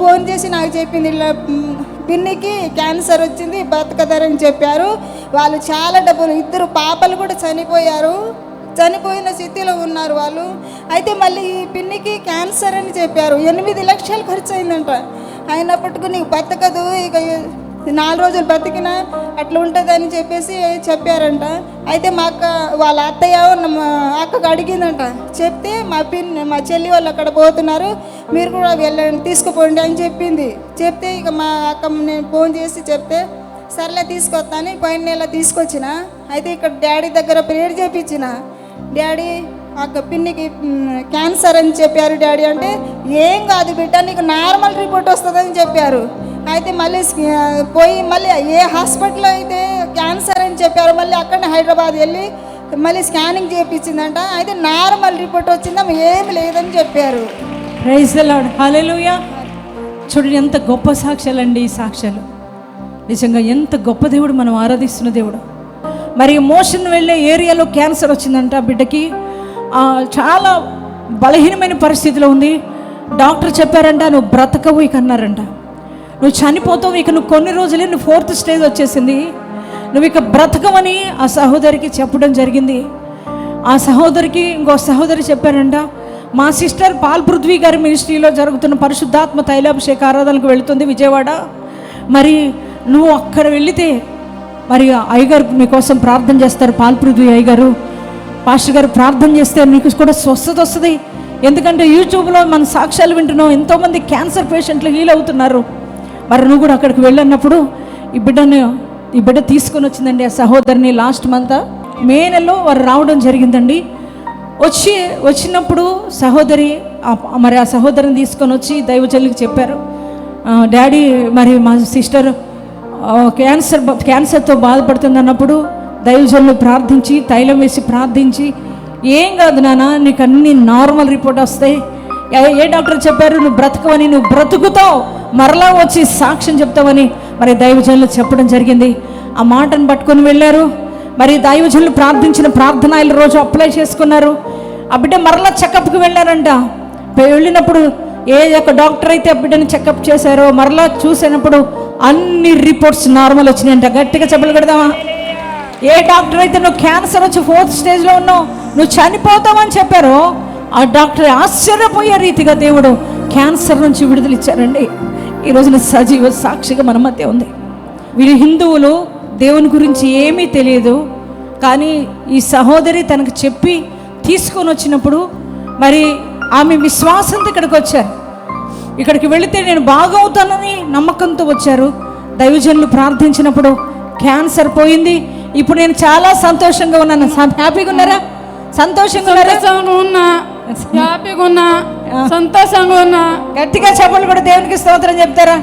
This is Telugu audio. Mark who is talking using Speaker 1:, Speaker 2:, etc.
Speaker 1: ఫోన్ చేసి నాకు చెప్పింది ఇలా పిన్నికి క్యాన్సర్ వచ్చింది బతకదరని చెప్పారు. వాళ్ళు చాలా డబ్బులు ఇద్దరు పాపలు కూడా చనిపోయారు. చనిపోయిన స్థితిలో ఉన్నారు వాళ్ళు. అయితే మళ్ళీ ఈ పిన్నికి క్యాన్సర్ అని చెప్పారు. ఎనిమిది లక్షలు ఖర్చు అయిందంట అయినప్పటికీ నీకు బతకదు ఇక నాలుగు రోజులు బతికినా అట్లా ఉంటుందని చెప్పేసి చెప్పారంట. అయితే మా అక్క వాళ్ళ అత్తయ్య మా అక్కకు అడిగిందంట. చెప్తే మా పిన్ మా చెల్లి వాళ్ళు అక్కడ పోతున్నారు మీరు కూడా వెళ్ళండి తీసుకుపోండి అని చెప్పింది. చెప్తే ఇక మా అక్క నేను ఫోన్ చేసి చెప్తే సర్లే తీసుకొస్తాను పోయిన నెల తీసుకొచ్చిన. అయితే ఇక్కడ డాడీ దగ్గర ప్రేయర్ చేపించిన. డాడీ అక్క పిన్నికి క్యాన్సర్ అని చెప్పారు డాడీ అంటే ఏం కాదు బిడ్డ నీకు నార్మల్ రిపోర్ట్ వస్తుందని చెప్పారు. అయితే మళ్ళీ పోయి మళ్ళీ ఏ హాస్పిటల్లో అయితే క్యాన్సర్ అని చెప్పారు మళ్ళీ అక్కడనే హైదరాబాద్ వెళ్ళి మళ్ళీ స్కానింగ్ చేయించిందంట అయితే నార్మల్ రిపోర్ట్ వచ్చిందా? ఏమి లేదని చెప్పారు.
Speaker 2: ప్రైజ్ లాడ్ హల్లెలూయా చూడండి ఎంత గొప్ప సాక్ష్యాలండి ఈ సాక్ష్యాలు. నిజంగా ఎంత గొప్ప దేవుడు మనం ఆరాధిస్తున్న దేవుడు. మరి మోషన్ వెళ్ళే ఏరియాలో క్యాన్సర్ వచ్చిందంట బిడ్డకి. చాలా బలహీనమైన పరిస్థితిలో ఉంది. డాక్టర్ చెప్పారంట నువ్వు బ్రతకవు ఇక అన్నారంట నువ్వు చనిపోతావు ఇక నువ్వు కొన్ని రోజులే నువ్వు ఫోర్త్ స్టేజ్ వచ్చేసింది. నువ్వు ఇక బ్రతకమని ఆ సహోదరికి చెప్పడం జరిగింది. ఆ సహోదరికి ఇంకో సహోదరి చెప్పారంట మా సిస్టర్ పాల్ పృథ్వీ గారి మినిస్ట్రీలో జరుగుతున్న పరిశుద్ధాత్మ తైలాభిషేక ఆరాధనకు వెళుతుంది విజయవాడ. మరి నువ్వు అక్కడ వెళితే మరి అయ్యగారు మీకోసం ప్రార్థన చేస్తారు పాల్ పృథ్వీ అయ్యగారు. పాస్టర్ గారు ప్రార్థన చేస్తే నీకు కూడా స్వస్థత వస్తుంది. ఎందుకంటే యూట్యూబ్లో మన సాక్ష్యాలు వింటున్నాం ఎంతోమంది క్యాన్సర్ పేషెంట్లు హీల్ అవుతున్నారు. మరి నువ్వు కూడా అక్కడికి వెళ్ళన్నప్పుడు ఈ బిడ్డను ఈ బిడ్డ తీసుకొని వచ్చిందండి ఆ సహోదరిని లాస్ట్ మంత్ మే నెలలో వారు రావడం జరిగిందండి. వచ్చి వచ్చినప్పుడు సహోదరి మరి ఆ సహోదరిని తీసుకొని వచ్చి దైవజల్లికి చెప్పారు. డాడీ మరి మా సిస్టర్ క్యాన్సర్ క్యాన్సర్తో బాధపడుతుంది అన్నప్పుడు దైవజనులు ప్రార్థించి తైలం వేసి ప్రార్థించి ఏం కాదు నాన్న నీకు అన్ని నార్మల్ రిపోర్ట్ వస్తాయి. ఏ- ఏ డాక్టర్ చెప్పారు? నువ్వు బ్రతకవని నువ్వు బ్రతుకుతావు. మరలా వచ్చి సాక్ష్యం చెప్తావని మరి దైవజనులు చెప్పడం జరిగింది. ఆ మాటను పట్టుకొని వెళ్ళారు. మరి దైవజనులు ప్రార్థించిన ప్రార్థన ఆయన రోజు అప్లై చేసుకున్నారు. ఆ బిడ్డ మరలా చెకప్కి వెళ్ళారంట. వెళ్ళినప్పుడు ఏ యొక్క డాక్టర్ అయితే ఆ బిడ్డని చెకప్ చేశారో మరలా చూసినప్పుడు అన్ని రిపోర్ట్స్ నార్మల్ వచ్చినాయంట. గట్టిగా చెప్పలు కడదామా? ఏ డాక్టర్ అయితే నువ్వు క్యాన్సర్ వచ్చి ఫోర్త్ స్టేజ్లో ఉన్నావు నువ్వు చనిపోతావని చెప్పారో ఆ డాక్టర్ ఆశ్చర్యపోయే రీతిగా దేవుడు క్యాన్సర్ నుంచి విడుదల ఇచ్చారండి. ఈ రోజున సజీవ సాక్షిగా మన మధ్య ఉంది. వీరు హిందువులు దేవుని గురించి ఏమీ తెలియదు. కానీ ఈ సహోదరి తనకు చెప్పి తీసుకొని వచ్చినప్పుడు మరి ఆమె విశ్వాసంతో ఇక్కడికి వచ్చారు. ఇక్కడికి వెళితే నేను బాగవుతానని నమ్మకంతో వచ్చారు. దైవజనులు ప్రార్థించినప్పుడు క్యాన్సర్ పోయింది. ఇప్పుడు నేను చాలా సంతోషంగా ఉన్నాను. హ్యాపీగా ఉన్నారా? సంతోషంగా ఉన్నారా?
Speaker 3: హ్యాపీగా ఉన్నా. సంతోషంగా ఉన్నా.
Speaker 2: గట్టిగా చెప్పలు కూడా దేవునికి స్తోత్రం చెప్తారా?